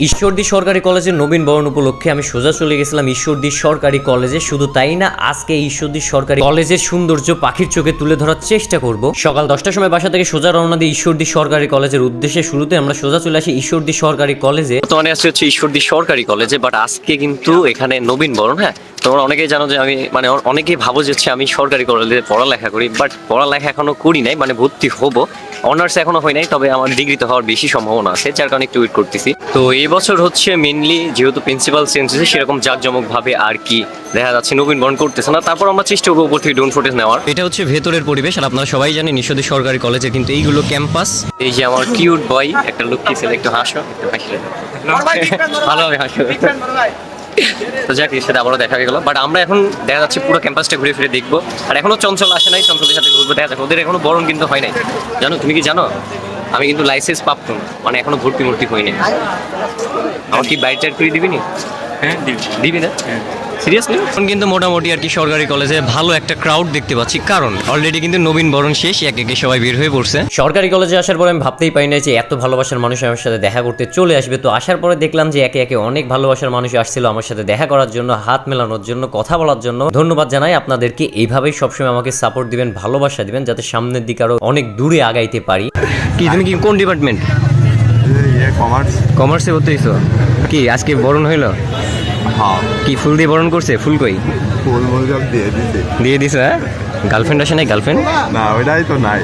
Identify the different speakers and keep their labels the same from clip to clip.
Speaker 1: ঈশ্বরদী সরকারি কলেজের নবীন বরণ উপলক্ষে আমি সোজা চলে গেছিলাম ঈশ্বরদী সরকারি কলেজে। শুধু তাই না, আজকে ঈশ্বরদী সরকারি কলেজের সৌন্দর্য পাখির চোখে তুলে ধরার চেষ্টা করব। সকাল দশটার সময় বাসা থেকে সোজা রওনা দিয়ে ঈশ্বরদী সরকারি কলেজের উদ্দেশ্যে শুরুতে আমরা সোজা চলে আসি ঈশ্বরদী সরকারি কলেজে। বর্তমানে আসছে হচ্ছে ঈশ্বরদী সরকারি কলেজে বাট আজকে কিন্তু এখানে নবীন বরণ হ্যাঁ? তোমরা অনেকেই জানো যে আমি মানে অনেকেই ভাবো যে আমি সরকারি কলেজে পড়ালেখা করি বাট পড়ালেখা এখনও করি নাই মানে ভর্তি হব। অনার্স এখনও হয় নাই তবে আমার ডিগ্রি তো হওয়ার বেশি সম্ভাবনা আছে যার কারণে একটু ওয়েট করতেছি। তো এই বছর হচ্ছে মেনলি যেহেতু প্রিন্সিপাল চেঞ্জ হয়েছে সেরকম জাঁকজমক ভাবে আর কি দেখা যাচ্ছে নবীন বরণ করতেছে না। তারপর আমরা চেষ্টা করব উপর থেকে ডোন ফুটেজ নেওয়ার। এটা হচ্ছে ভেতরের পরিবেশ আর আপনারা সবাই জানেন নিঃসদী সরকারি কলেজে কিন্তু এইগুলো ক্যাম্পাস। এই যে আমার কিউট বয় একটা লক্ষ্মী ছেলে একটু হাসো একটু হাসলে। ভালোভাবে হাসো। তো যাক এর সাথে আবারও দেখা হয়ে গেলো। বাট আমরা এখন দেখা যাচ্ছে পুরো ক্যাম্পাসটা ঘুরে ফিরে দেখব। আর এখনও চঞ্চল আসে নাই চঞ্চলের সাথে ঘুরবো। দেখা যাক ওদের এখনও বরণ কিন্তু হয় নাই। জানো তুমি কি জানো? আমি কিন্তু লাইসেন্স প্রাপ্ত। মানে এখনও ভর্তি ভর্তি হয়নি। আমার কি বাইক টাইড করে দিবি নি?
Speaker 2: হ্যাঁ দিবি।
Speaker 1: দিবি না? সিরিয়াসলি এখন কিন্তু মোটামুটি আর কি সরকারি কলেজে ভালো একটা ক্রাউড দেখতে পাচ্ছি। কারণ অলরেডি কিন্তু নবীন বরণ শেষ এক একে সবাই বের হয়ে পড়ছে। সরকারি কলেজে আসার পরে আমি ভাবতেই পাই না যে এত ভালোবাসার মানুষ আমার সাথে দেখা করতে চলে আসবে। তো আসার পরে দেখলাম যে একে একে অনেক ভালোবাসার মানুষ আসছিল আমার সাথে দেখা করার জন্য হাত মেলানোর জন্য কথা বলার জন্য। ধন্যবাদ জানাই আপনাদেরকে। এইভাবেই সবসময় আমাকে সাপোর্ট দিবেন ভালোবাসা দিবেন যাতে সামনের দিকে আরও অনেক দূরে আগাইতে পারি। কি তুমি কি কোন ডিপার্টমেন্ট
Speaker 2: কমার্স
Speaker 1: কমার্সে ভর্তি কি আজকে বরণ হইল?
Speaker 2: হ্যাঁ।
Speaker 1: কি ফুল দিয়ে বরণ করছে? ফুল কই?
Speaker 2: ফুল মুল সব দিয়ে দিছে।
Speaker 1: দিয়ে দিছে হ্যাঁ? গার্লফ্রেন্ড আসে নাই গার্লফ্রেন্ড
Speaker 2: না ওইটাই তো নাই।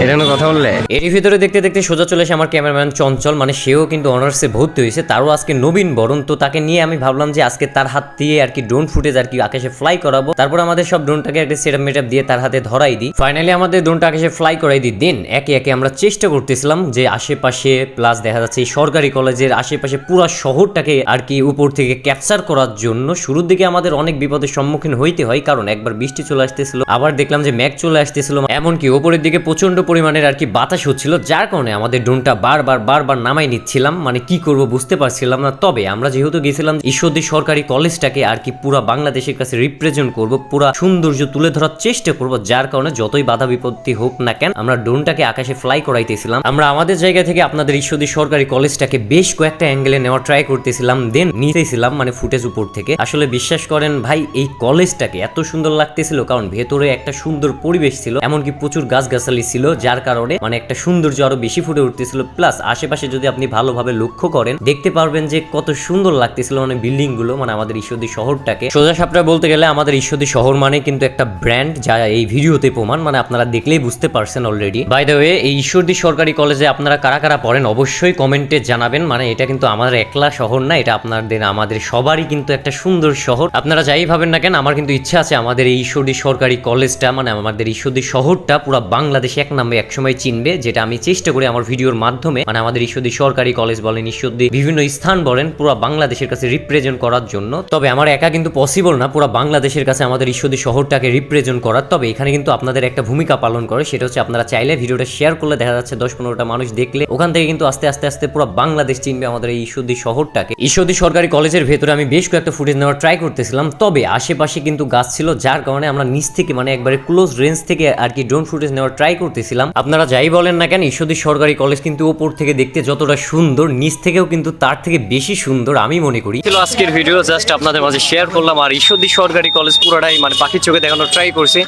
Speaker 1: এটা কথা বললে? এর ভিতরে দেখতে দেখতে সোজা চলে এসে আমার ক্যামেরাম্যান চঞ্চল মানে সেও কিন্তু অনার্সে ভর্তি হয়েছে, তারও আজকে নবীন বরণ, তো তাকে নিয়ে আমি ভাবলাম যে আজকে তার হাত দিয়ে আর কি ড্রোন ফুটেজ আর কি আকাশে ফ্লাই করাবো। তারপর আমাদের সব ড্রোনটাকে একটা সেটআপ মেটআপ দিয়ে তার হাতে ধরাই দিই। ফাইনালি আমাদের ড্রোনটা আকাশে ফ্লাই করাই দিই। দেন একে একে আমরা চেষ্টা করতেছিলাম যে আশেপাশে প্লাস দেখা যাচ্ছে এই সরকারি কলেজের আশেপাশে পুরো শহরটাকে আর কি উপর থেকে ক্যাপচার করার জন্য শুরুর দিকে আমাদের অনেক বিপদের সম্মুখীন হইতে হয়, কারণ একবার বৃষ্টি চলে আসতেছিল, আবার দেখলাম যে ম্যাঘ চলে আসতেছিল, এমনকি ওপরের দিকে প্রচণ্ড পরিমাণের আর কি বাতাস হচ্ছিল, যার কারণে আমাদের ড্রোনটা বারবার বারবার নামাই নিচ্ছিলাম। মানে কি করব বুঝতে পারছিলাম না। তবে আমরা যেহেতু গেছিলাম ঈশ্বরদী সরকারি কলেজটাকে আর কি পুরা বাংলাদেশের কাছে রিপ্রেজেন্ট করব, পুরা সৌন্দর্য তুলে ধরার চেষ্টা করব, যার কারণে যতই বাধা বিপত্তি হোক না কেন, আমরা ড্রোনটাকে আকাশে ফ্লাই করাইতেছিলাম। আমরা আমাদের জায়গা থেকে আপনাদের ঈশ্বরদী সরকারি কলেজটাকে বেশ কয়েকটা অ্যাঙ্গেলে নেওয়ার ট্রাই করতেছিলাম দেন নিতেছিলাম মানে ফুটেজ উপর থেকে। আসলে বিশ্বাস করেন ভাই, এই কলেজটাকে এত সুন্দর লাগতেছিল, কারণ ভেতরে একটা সুন্দর পরিবেশ ছিল, এমনকি প্রচুর গাছগাছালি ছিল। যার কারণে মানে একটা সৌন্দর্য আরও বেশি ফুটে উঠতেছিল। প্লাস আশেপাশে যদি আপনি ভালোভাবে লক্ষ্য করেন, দেখতে পারবেন যে কত সুন্দর লাগতেছিল মানে বিল্ডিংগুলো মানে আমাদের ঈশ্বরদী শহরটাকে। সোজা সাপটা বলতে গেলে আমাদের ঈশ্বরদী শহর মানে কিন্তু একটা ব্র্যান্ড যা এই ভিডিওতে প্রমাণ মানে আপনারা দেখলেই বুঝতে পারছেন অলরেডি বাই দ্য ওয়ে এই ঈশ্বরদী সরকারি কলেজে আপনারা কারা কারা পড়েন, অবশ্যই কমেন্টে জানাবেন। মানে এটা কিন্তু আমাদের একলা শহর না, এটা আপনাদের, আমাদের সবারই কিন্তু একটা সুন্দর শহর। আপনারা যাই ভাবেন না কেন, আমার কিন্তু ইচ্ছা আছে আমাদের এই ঈশ্বরদী সরকারি কলেজটা মানে আমাদের ঈশ্বরদী শহরটা পুরো বাংলাদেশে এক নামে একসময় চিনবে, যেটা আমি চেষ্টা করি আমার ভিডিওর মাধ্যমে। মানে আমাদের ঈশ্বরদী সরকারি কলেজ বলেন, ঈশ্বরদী বিভিন্ন স্থান বলেন, পুরো বাংলাদেশের কাছে রিপ্রেজেন্ট করার জন্য। তবে আমার একা কিন্তু পসিবল না, পুরো বাংলাদেশের কাছে আমাদের ঈশ্বরদী শহরটাকে রিপ্রেজেন্ট করার। তবে এখানে কিন্তু আপনাদের একটা ভূমিকা পালন করে, সেটা হচ্ছে আপনারা চাইলে ভিডিওটা শেয়ার করলে দেখা যাচ্ছে দশ পনেরোটা মানুষ দেখলে, ওখান থেকে কিন্তু আস্তে আস্তে আস্তে পুরো বাংলাদেশ চিনবে আমাদের এই ঈশ্বরদী শহরটাকে। ঈশ্বরদী সরকারি কলেজের ভেতরে আমি বেশ কয়েকটা ফুটেজ নেওয়ার ট্রাই করতেছিলাম, তবে আশেপাশে কিন্তু গাছ ছিল, যার কারণে আমরা নিচ থেকে মানে একবারে ক্লোজ রেঞ্জ থেকে আর কি ড্রোন ফুটেজ নেওয়ার ট্রাই করতেছিলাম আপনারা যাই বলেন না কেন, ঈশ্বরদী সরকারি কলেজ কিন্তু ওপর থেকে দেখতে যতটা সুন্দর, নিচ থেকেও কিন্তু তার থেকে বেশি সুন্দর, আমি মনে করি। ছিল আজকের ভিডিও জাস্ট আপনাদের মাঝে শেয়ার করলাম, আর ঈশ্বরদী সরকারি কলেজ পুরোটাই মানে পাখির চোখে দেখানোর ট্রাই করছি।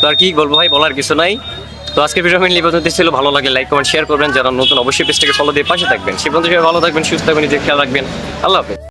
Speaker 1: তো আর কি বলব ভাই, বলার কিছু নাই। তো আজকে ভিডিও মেনলি পর্যন্ত ছিল। ভালো লাগে লাইক কমেন্ট শেয়ার করবেন। যারা নতুন, অবশ্যই পেজটাকে ফলো দিয়ে পাশে থাকবেন। সে পর্যন্ত ভালো থাকবেন, সুস্থ থাকবেন, নিজের খেয়াল রাখবেন। আল্লাহ হাফেজ।